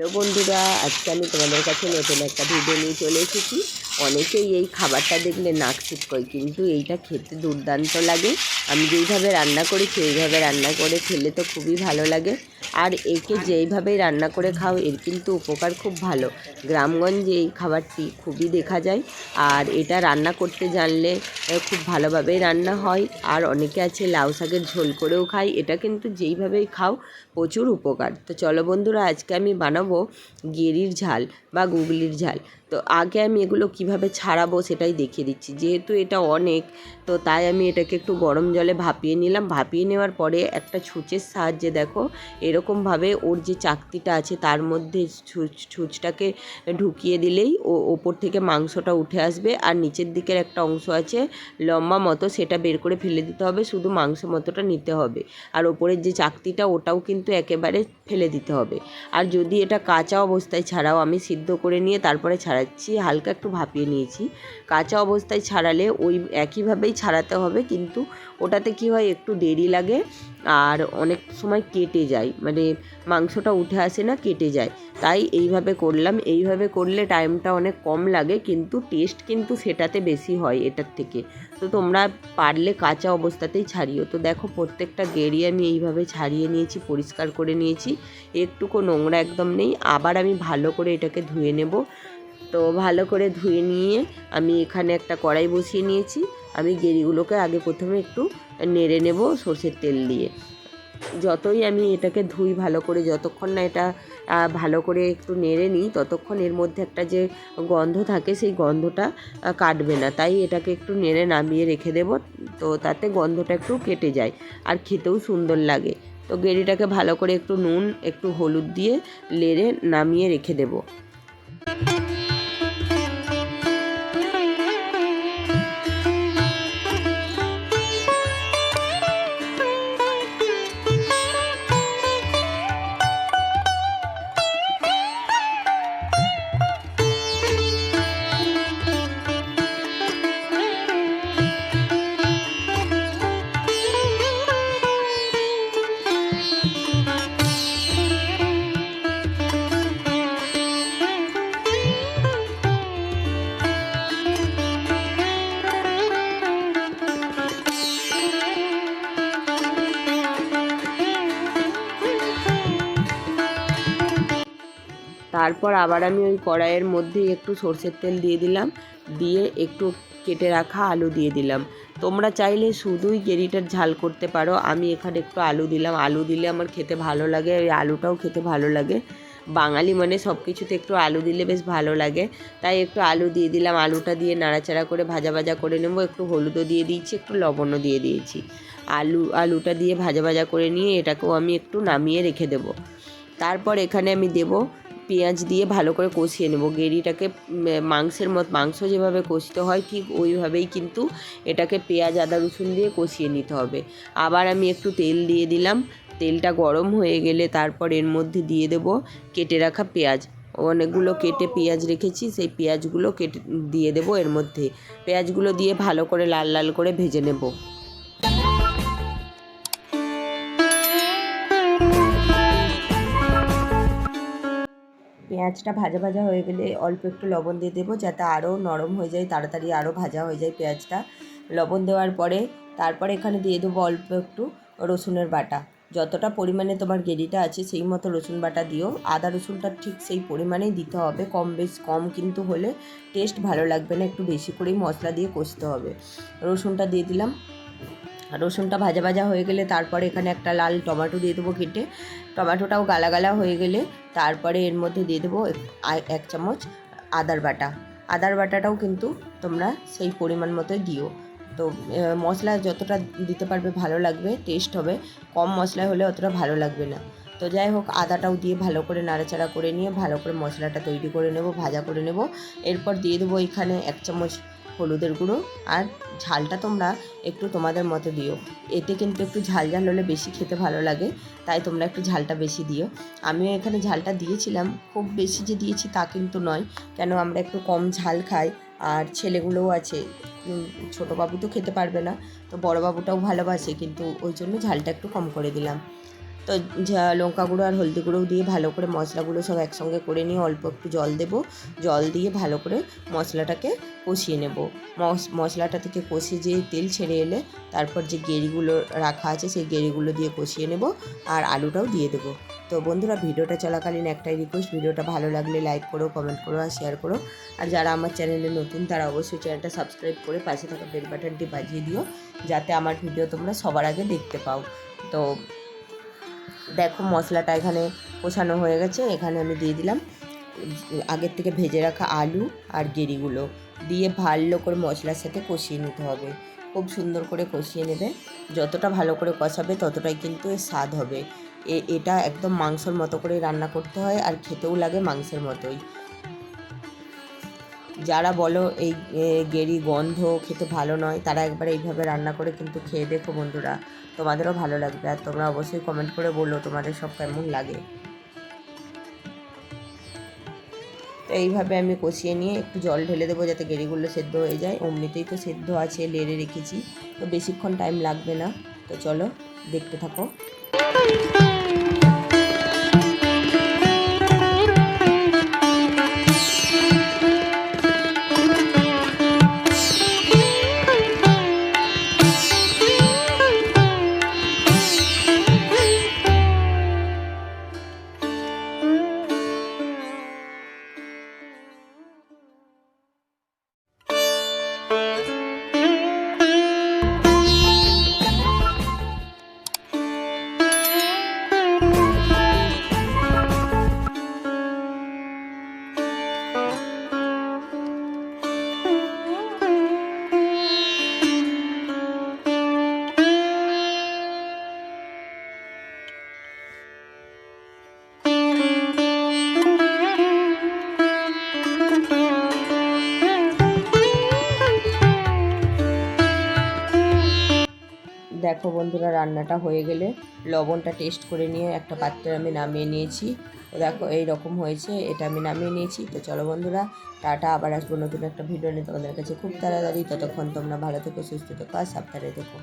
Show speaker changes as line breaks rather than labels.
Hello বন্ধুরা, আজকে আমি তোমাদের কাছে নতুন একটা ভিডিও নিয়ে চলে এসেছি। অনেকেই এই খাবারটা দেখলে নাক ছিটকয় কিন্তু এইটা খেতে দুর্দান্ত লাগে। আমি যেইভাবে রান্না করেছি এইভাবে রান্না করে খেলে তো খুবই ভালো লাগে। আর একে যেইভাবেই রান্না করে খাও, এর কিন্তু উপকার খুব ভালো। গ্রামগঞ্জে এই খাবারটি খুবই দেখা যায়। আর এটা রান্না করতে জানলে খুব ভালোভাবেই রান্না হয়। আর অনেকে আছে লাউ শাকের ঝোল করেও খায়। এটা কিন্তু যেইভাবেই খাও, প্রচুর উপকার। তো চলো বন্ধুরা, আজকে আমি বানাবো গেরির ঝাল বা গুগলির ঝাল। তো আগে আমি এগুলো কীভাবে ছাড়াবো সেটাই দেখিয়ে দিচ্ছি। যেহেতু এটা অনেক, তো তাই আমি এটাকে একটু গরম জলে ভাপিয়ে নিলাম। ভাপিয়ে নেওয়ার পরে একটা ছুঁচের সাহায্যে দেখো, এরকমভাবে ওর যে চাকতিটা আছে তার মধ্যে ছুঁচ, ছুঁচটাকে ঢুকিয়ে দিলেই ও ওপর থেকে মাংসটা উঠে আসবে। আর নিচের দিকের একটা অংশ আছে লম্বা মতো, সেটা বের করে ফেলে দিতে হবে, শুধু মাংস মতোটা নিতে হবে। আর ওপরের যে চাকতিটা ওটাও কিন্তু একেবারে ফেলে দিতে হবে। আর যদি এটা কাঁচা অবস্থায় ছাড়াও আমি সিদ্ধ করে নিয়ে তারপরে ছাড়াচ্ছি হালকা একটু ভাপিয়ে নিয়েছি। কাঁচা অবস্থায় ছাড়ালে ওই একইভাবেই ছাড়াতে হবে, কিন্তু ওটাতে কি হয়, একটু দেরি লাগে আর অনেক সময় কেটে যায়। মানে মাংসটা উঠে আসে না, কেটে যায়। তাই এইভাবে করলাম। এইভাবে করলে টাইমটা অনেক কম লাগে, কিন্তু টেস্ট কিন্তু সেটাতে বেশি হয় এটার থেকে। তো তোমরা পারলে কাঁচা অবস্থাতেই ছাড়িও। তো দেখো, প্রত্যেকটা গেড়ি আমি এইভাবে ছাড়িয়ে নিয়েছি, পরিষ্কার করে নিয়েছি। একটুকু নোংরা একদম নেই। আবার আমি ভালো করে এটাকে ধুয়ে নেব। তো ভালো করে ধুয়ে নিয়ে আমি এখানে একটা কড়াই বসিয়ে নিয়েছি। আমি গেরিগুলোকে আগে প্রথমে একটু নেড়ে নেব সর্ষের তেল দিয়ে। যতই আমি এটাকে ধুই ভালো করে, যতক্ষণ না এটা ভালো করে একটু নেড়ে নিই, ততক্ষণ এর মধ্যে একটা যে গন্ধ থাকে সেই গন্ধটা কাটবে না। তাই এটাকে একটু নেড়ে নামিয়ে রেখে দেব, তো তাতে গন্ধটা একটু কেটে যায় আর খেতেও সুন্দর লাগে। তো গেরিটাকে ভালো করে একটু নুন, একটু হলুদ দিয়ে লেড়ে নামিয়ে রেখে দেবো। তারপর আবার আমি ওই কড়াইয়ের মধ্যেই একটু সর্ষের তেল দিয়ে দিলাম। দিয়ে একটু কেটে রাখা আলু দিয়ে দিলাম। তোমরা চাইলে শুধুই গেরিটার ঝাল করতে পারো। আমি এখানে একটু আলু দিলাম। আলু দিলে আমার খেতে ভালো লাগে ওই আলুটাও খেতে ভালো লাগে। বাঙালি মানে সব কিছুতে একটু আলু দিলে বেশ ভালো লাগে। তাই একটু আলু দিয়ে দিলাম। আলুটা দিয়ে নাড়াচাড়া করে ভাজা ভাজা করে নেব। একটু হলুদও দিয়ে দিয়েছি, একটু লবণও দিয়ে দিয়েছি। আলু, আলুটা দিয়ে ভাজা ভাজা করে নিয়ে এটাকেও আমি একটু নামিয়ে রেখে দেবো। তারপর এখানে আমি দেবো পেঁয়াজ দিয়ে ভালো করে কষিয়ে নেব। গেরিটাকে মাংসের মত, মাংস যেভাবে কষতে হয় ঠিক ওইভাবেই কিন্তু এটাকে পেঁয়াজ, আদা, রসুন দিয়ে কষিয়ে নিতে হবে। আবার আমি একটু তেল দিয়ে দিলাম। তেলটা গরম হয়ে গেলে তারপর এর মধ্যে দিয়ে দেব কেটে রাখা পেঁয়াজ। অনেকগুলো কেটে পেঁয়াজ রেখেছি, সেই পেঁয়াজগুলো কেটে, দিয়ে দেবো এর মধ্যে। পেঁয়াজগুলো দিয়ে ভালো করে লাল লাল করে ভেজে নেব। পেঁয়াজটা ভাজা ভাজা হয়ে গেলে অল্প একটু লবণ দিয়ে দেবো যাতে আরও নরম হয়ে যায়, তাড়াতাড়ি আরও ভাজা হয়ে যায় পেঁয়াজটা। লবণ দেওয়ার পরে তারপরে এখানে দিয়ে দেবো অল্প একটু রসুনের বাটা। যতটা পরিমাণে তোমার গেরিটা আছে সেই মতো রসুন বাটা দিও। আদা রসুনটা ঠিক সেই পরিমাণেই দিতে হবে, কম বেশ কম কিন্তু হলে টেস্ট ভালো লাগবে না, একটু বেশি করেই মশলা দিয়ে কষতে হবে। রসুনটা দিয়ে দিলাম। রসুনটা ভাজা ভাজা হয়ে গেলে তারপরে এখানে একটা লাল টমেটো দিয়ে দেবো কেটে। টমেটোটাও গালা গালা হয়ে গেলে তারপরে এর মধ্যে দিয়ে দেবো এক- চামচ আদার বাটা। আদার বাটাটাও কিন্তু তোমরা সেই পরিমাণ মতো দিও। তো মশলা যতটা দিতে পারবে ভালো লাগবে টেস্ট হবে। কম মশলা হলে অতটা ভালো লাগবে না। তো যাই হোক, আদাটাও দিয়ে ভালো করে নাড়াচাড়া করে নিয়ে ভালো করে মশলাটা তৈরি করে নেব, ভাজা করে নেব। এরপর দিয়ে দেবো এখানে এক চামচ হলুদের গুঁড়ো আর ঝালটা তোমরা একটু তোমাদের মতো দিও। এতে কিন্তু একটু ঝাল ঝাল হলে বেশি খেতে ভালো লাগে, তাই তোমরা একটু ঝালটা বেশি দিও। আমিও এখানে ঝালটা দিয়েছিলাম, খুব বেশি যে দিয়েছি তা কিন্তু নয়, কেন আমরা একটু কম ঝাল খাই আর ছেলেগুলোও আছে ছোটো বাবু তো খেতে পারবে না, তো বড় বাবুটাও ভালোবাসে, কিন্তু ওই জন্য ঝালটা একটু কম করে দিলাম। তো লঙ্কা গুঁড়ো আর হলদি গুঁড়ো দিয়ে ভালো করে মশলাগুলো সব একসঙ্গে করে নিয়ে অল্প একটু জল দেবো। জল দিয়ে ভালো করে মশলাটাকে কষিয়ে নেব। মশ- মশলাটা থেকে কষিয়ে যে তেল ছেড়ে এলে তারপর যে গেরিগুলো রাখা আছে সেই গেরিগুলো দিয়ে কষিয়ে নেব আর আলুটাও দিয়ে দেবো। তো বন্ধুরা, ভিডিওটা চলাকালীন একটাই রিকোয়েস্ট ভিডিওটা ভালো লাগলে লাইক করো কমেন্ট করো আর শেয়ার করো। আর যারা আমার চ্যানেলে নতুন, তারা অবশ্যই চ্যানেলটা সাবস্ক্রাইব করে পাশে থাকা বেল বাটনটি বাজিয়ে দিও, যাতে আমার ভিডিও তোমরা সবার আগে দেখতে পাও। তো দেখো মশলাটা এখানে কষানো হয়ে গেছে, এখানে আমি দিয়ে দিলাম, আগের থেকে ভেজে রাখা আলু আর গেরিগুলো দিয়ে ভালো করে মশলার সাথে কষিয়ে নিতে হবে। খুব সুন্দর করে কষিয়ে নেবে, যতটা ভালো করে কষাবে ততটাই কিন্তু স্বাদ হবে। এ, এটা একদম মাংসর মতো করে রান্না করতে হয় আর খেতেও লাগে মাংসের মতোই। যারা বলো এই গেরি গন্ধ খেতে ভালো নয়, তারা একবার এইভাবে রান্না করে কিন্তু খেয়ে দেখো বন্ধুরা। তোমাদেরও ভালো লাগবে আর তোমরা অবশ্যই কমেন্ট করে বলো তোমাদের সব কেমন লাগে। তো এইভাবে আমি কষিয়ে নিয়ে একটু জল ঢেলে দেবো যাতে গেরিগুলো সেদ্ধ হয়ে যায়। অমনিতেই তো সেদ্ধ আছে, লেড়ে রেখেছি। তো বেশিক্ষণ টাইম লাগবে না। তো চলো দেখতে থাকো। Thank you. দেখো বন্ধুরা, রান্নাটা হয়ে গেলে লবণটা টেস্ট করে নিয়ে একটা পাত্রে আমি নামিয়ে নিয়েছি। তো দেখো এই রকম হয়েছে, এটা আমি নামিয়ে নিয়েছি। তো চলো বন্ধুরা, টাটা, আবার আসব নতুন একটা ভিডিও নিয়ে। তোমাদের কাছে খুব তাড়াতাড়ি। ততক্ষণ তোমরা ভালো থেকো, সুস্থ থেকো, আর সাবধানে থেকো।